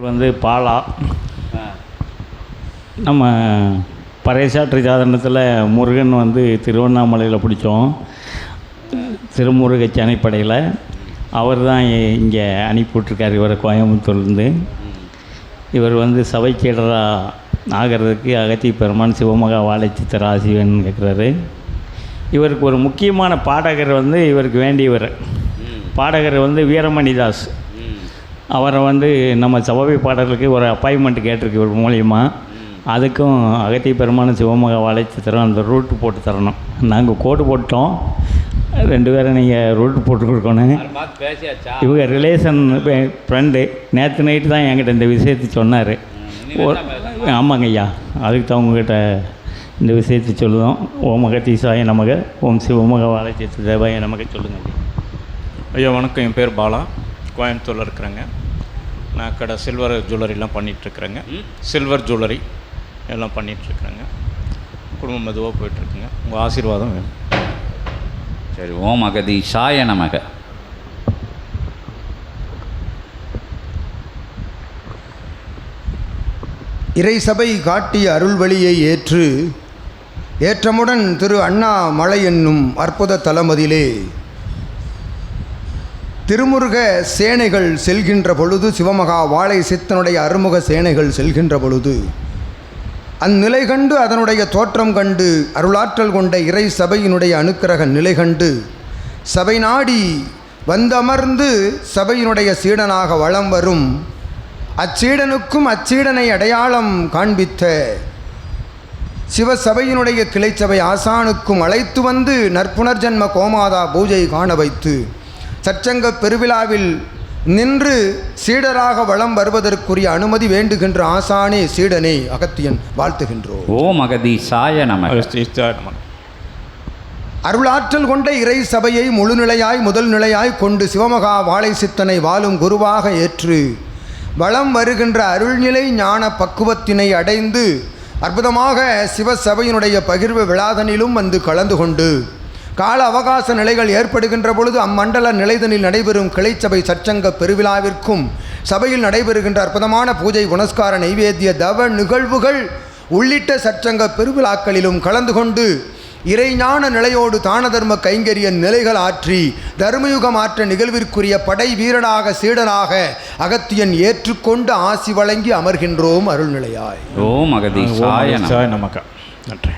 வந்து பாலா. நம்ம பறையசாற்று சாதனத்தில் முருகன் வந்து திருவண்ணாமலையில் பிடிச்சோம். திருமுருக சனைப்படையில் அவர் தான் இங்கே அனுப்பிவிட்ருக்கார் இவரை கோயம்புத்தூர்லேருந்து. இவர் வந்து சபைக்கீடராக ஆகிறதுக்கு அகத்தி பெருமான் சிவமகா வாழைச்சித்திர ஆசிவன் கேட்குறாரு இவருக்கு ஒரு முக்கியமான பாடகர் வந்து இவருக்கு வேண்டியவர். பாடகர் வந்து வீரமணிதாஸ். அவரை வந்து நம்ம சபை பாடலுக்கு ஒரு அப்பாயின்மெண்ட் கேட்டிருக்கு இவர் மூலியமா. அதுக்கும் அகத்திய பெருமான சிவமகா வாழைச்சித்திரம் அந்த ரூட்டு போட்டு தரணும். நாங்கள் கோடு போட்டோம். ரெண்டு பேரும் நீங்கள் ரூட்டு போட்டு கொடுக்கணும். இவங்க ரிலேஷன் ஃப்ரெண்டு நேற்று நைட்டு தான் என்கிட்ட இந்த விஷயத்தை சொன்னார். ஆமாங்க ஐயா. அதுக்கு தான் உங்ககிட்ட இந்த விஷயத்தை சொல்லுதோம். ஓம் அகத்தீசாய நமக ஓம் சிவமக வாழைச்சித்து தேவாய நமக சொல்லுங்கள் ஐயா. ஐயா வணக்கம். என் பேர் பாலா. கோயம்புத்தூரில் இருக்கிறேங்க. நான் கடை சில்வர் ஜுவல்லரிலாம் பண்ணிகிட்ருக்குறேங்க சில்வர் ஜுவல்லரி எல்லாம் பண்ணிகிட்ருக்குறேங்க குடும்பம் மெதுவாக போயிட்டுருக்குங்க. உங்கள் ஆசீர்வாதம் வேணும். சரி ஓம் அகதீஷாய நமக. இறைசபை காட்டிய அருள்வழியை ஏற்று ஏற்றமுடன் திரு அண்ணா மலை என்னும் அற்புத தலமதிலே திருமுருக சேனைகள் செல்கின்ற பொழுது சிவமகா வாழை சித்தனுடைய அருமுக சேனைகள் செல்கின்ற பொழுது அந்நிலை கண்டு அதனுடைய தோற்றம் கண்டு அருளாற்றல் கொண்ட இறை சபையினுடைய அனுக்கிரக நிலை கண்டு சபை நாடி வந்தமர்ந்து சபையினுடைய சீடனாக வலம் வரும் அச்சீடனுக்கும் அச்சீடனை அடையாளம் காண்பித்த சிவசபையினுடைய கிளைச்சபை ஆசானுக்கும் அழைத்து வந்து நற்புணர்ஜன்ம கோமாதா பூஜை காண வைத்து சச்சங்க பெருவிழாவில் நின்று சீடராக வலம் வருவதற்குரிய அனுமதி வேண்டுகின்ற ஆசானே சீடனே அகத்தியன் வாழ்த்துகின்றோம். ஓம் நமக. அகஸ்தீசாய நமக. அருளாற்றல் கொண்ட இறை சபையை முழுநிலையாய் முதல் நிலையாய் கொண்டு சிவமகா வாழை சித்தனை வாழும் குருவாக ஏற்று வளம் வருகின்ற அருள்நிலை ஞான பக்குவத்தினை அடைந்து அற்புதமாக சிவசபையினுடைய பகிர்வு விழாதனிலும் வந்து கலந்து கொண்டு கால அவகாச நிலைகள் ஏற்படுகின்ற பொழுது அம்மண்டல நிலைதனில் நடைபெறும் கிளைச்சபை சச்சங்க பெருவிழாவிற்கும் சபையில் நடைபெறுகின்ற அற்புதமான பூஜை புனஸ்கார நைவேத்திய தவ நிகழ்வுகள் உள்ளிட்ட சச்சங்க பெருவிழாக்களிலும் கலந்து கொண்டு இறைஞான நிலையோடு தான தர்ம கைங்கரிய நிலைகள் ஆற்றி தர்மயுகம் ஆற்ற நிகழ்விற்குரிய படை வீரனாக சீடனாக அகத்தியன் ஏற்றுக்கொண்டு ஆசி வழங்கி அமர்கின்றோம் அருள்நிலையாய். ஓம் ஓம் அகதீஷாய நமக. அகஸ்தீசாய நமக. நன்றி.